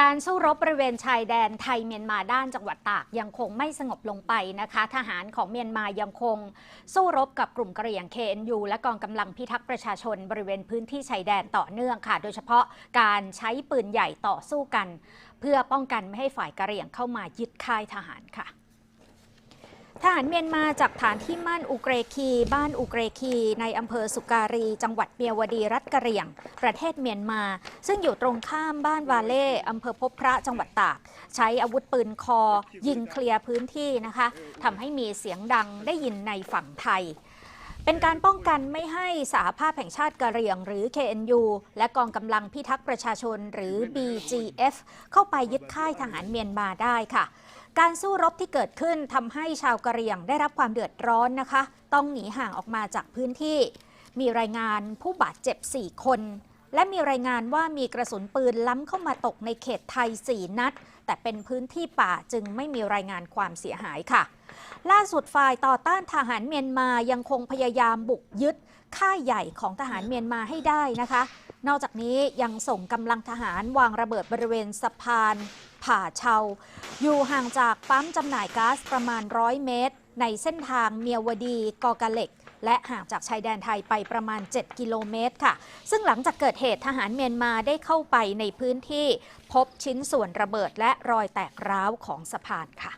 การสู้รบบริเวณชายแดนไทยเมียนมาด้านจังหวัดตากยังคงไม่สงบลงไปนะคะ ทหารของเมียนมายังคง สู้รบกับกลุ่มกระเหรี่ยง KNU และกองกำลังพิทักษ์ประชาชนบริเวณพื้นที่ชายแดนต่อเนื่องค่ะ โดยเฉพาะการใช้ปืนใหญ่ต่อสู้กัน เพื่อป้องกันไม่ให้ฝ่ายกระเหรี่ยงเข้ามายึดค่ายทหารค่ะ ทหารเมียนมาจากฐานที่มั่นอุเกรคี บ้านอุเกรคี ในอำเภอสุการี จังหวัดเมียวดีรัฐกะเหรี่ยง ประเทศเมียนมา ซึ่งอยู่ตรงข้ามบ้านวาเล่อำเภอพบพระจังหวัดตาก ใช้อาวุธปืนคอ ยิงเคลียร์พื้นที่นะคะทำให้มีเสียงดังได้ยินในฝั่งไทยเป็นการป้องกันไม่ให้สหภาพแห่งชาติกะเหรี่ยง หรือ KNU และกองกำลังพิทักษ์ประชาชนหรือ BGF เข้าไปยึดค่ายทหารเมียนมาได้ค่ะ การสู้รบที่เกิดขึ้นทำให้ชาวกะเหรี่ยงได้รับความเดือดร้อนนะคะ ต้องหนีห่างออกมาจากพื้นที่ มีรายงานผู้บาดเจ็บ 4 คน และมีรายงานว่ามีกระสุนปืนล้ำเข้ามาตกในเขตไทย 4 นัด แต่เป็นพื้นที่ป่าจึงไม่มีรายงานความเสียหายค่ะ ล่าสุดฝ่ายต่อต้านทหารเมียนมายังคงพยายามบุกยึดค่ายใหญ่ของทหารเมียนมาให้ได้นะคะ นอกจากนี้ยังส่งกำลังทหารวางระเบิดบริเวณสะพาน ผ่าเชา อยู่ห่างจากปั๊มจำหน่ายก๊าซประมาณ 100 เมตร ในเส้นทางเมียวดีกอกะเหล็ก และห่างจากชายแดนไทยไปประมาณ 7 กิโลเมตรค่ะ ซึ่งหลังจากเกิดเหตุทหารเมียนมาได้เข้าไปในพื้นที่ พบชิ้นส่วนระเบิดและรอยแตกร้าวของสะพานค่ะ